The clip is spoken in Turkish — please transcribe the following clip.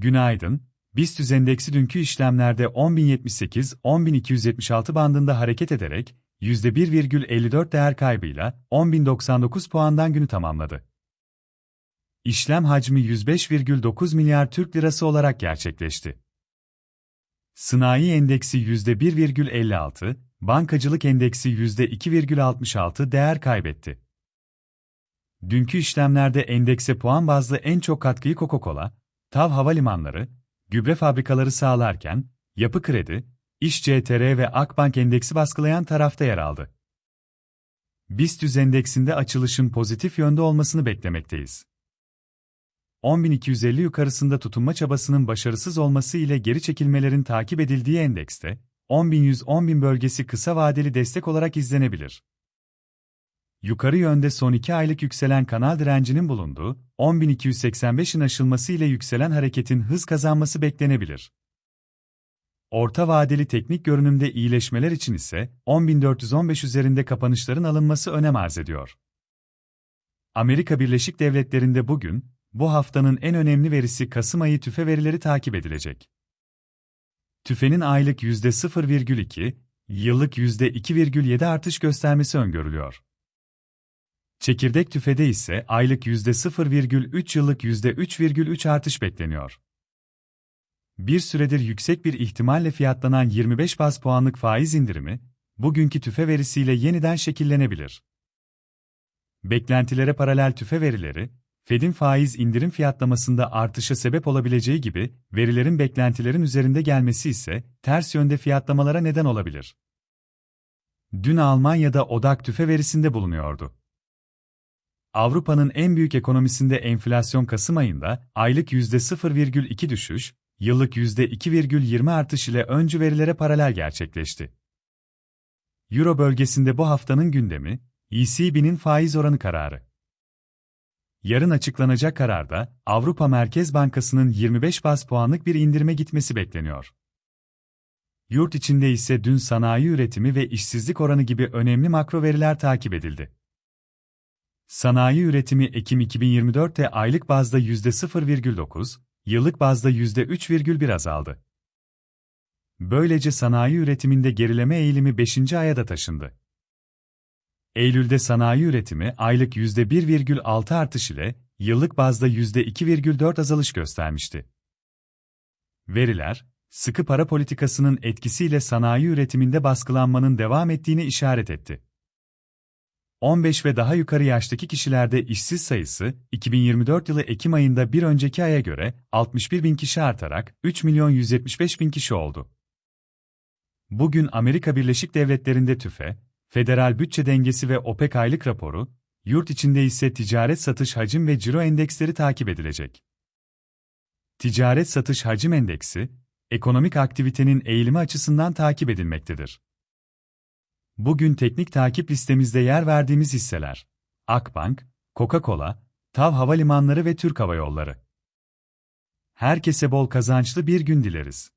Günaydın. BIST endeksi dünkü işlemlerde 10.078-10.276 bandında hareket ederek %1,54 değer kaybıyla 10.099 puandan günü tamamladı. İşlem hacmi 105,9 milyar Türk lirası olarak gerçekleşti. Sanayi endeksi %1,56, bankacılık endeksi %2,66 değer kaybetti. Dünkü işlemlerde endekse puan bazlı en çok katkıyı Coca-Cola, TAV Havalimanları, gübre fabrikaları sağlarken, Yapı Kredi, İş CTR ve Akbank endeksi baskılayan tarafta yer aldı. BIST endeksinde açılışın pozitif yönde olmasını beklemekteyiz. 10.250 yukarısında tutunma çabasının başarısız olması ile geri çekilmelerin takip edildiği endekste, 10.100-10.000 bölgesi kısa vadeli destek olarak izlenebilir. Yukarı yönde son 2 aylık yükselen kanal direncinin bulunduğu, 10.285'in aşılması ile yükselen hareketin hız kazanması beklenebilir. Orta vadeli teknik görünümde iyileşmeler için ise 10.415 üzerinde kapanışların alınması önem arz ediyor. Amerika Birleşik Devletleri'nde bugün, bu haftanın en önemli verisi Kasım ayı tüfe verileri takip edilecek. Tüfenin aylık %0,2, yıllık %2,7 artış göstermesi öngörülüyor. Çekirdek tüfede ise aylık %0,3 yıllık %3,3 artış bekleniyor. Bir süredir yüksek bir ihtimalle fiyatlanan 25 baz puanlık faiz indirimi, bugünkü tüfe verisiyle yeniden şekillenebilir. Beklentilere paralel tüfe verileri, Fed'in faiz indirim fiyatlamasında artışa sebep olabileceği gibi, verilerin beklentilerin üzerinde gelmesi ise ters yönde fiyatlamalara neden olabilir. Dün Almanya'da odak tüfe verisinde bulunuyordu. Avrupa'nın en büyük ekonomisinde enflasyon Kasım ayında aylık %0,2 düşüş, yıllık %2,20 artış ile öncü verilere paralel gerçekleşti. Euro bölgesinde bu haftanın gündemi, ECB'nin faiz oranı kararı. Yarın açıklanacak kararda Avrupa Merkez Bankası'nın 25 baz puanlık bir indirime gitmesi bekleniyor. Yurt içinde ise dün sanayi üretimi ve işsizlik oranı gibi önemli makro veriler takip edildi. Sanayi üretimi Ekim 2024'te aylık bazda %0,9, yıllık bazda %3,1 azaldı. Böylece sanayi üretiminde gerileme eğilimi 5. aya da taşındı. Eylül'de sanayi üretimi aylık %1,6 artış ile yıllık bazda %2,4 azalış göstermişti. Veriler, sıkı para politikasının etkisiyle sanayi üretiminde baskılanmanın devam ettiğini işaret etti. 15 ve daha yukarı yaştaki kişilerde işsiz sayısı, 2024 yılı Ekim ayında bir önceki aya göre 61 bin kişi artarak 3 milyon 175 bin kişi oldu. Bugün Amerika Birleşik Devletleri'nde tüfe, federal bütçe dengesi ve OPEC aylık raporu, yurt içinde ise ticaret satış hacim ve ciro endeksleri takip edilecek. Ticaret satış hacim endeksi, ekonomik aktivitenin eğilimi açısından takip edilmektedir. Bugün teknik takip listemizde yer verdiğimiz hisseler. Akbank, Coca-Cola, TAV Havalimanları ve Türk Hava Yolları. Herkese bol kazançlı bir gün dileriz.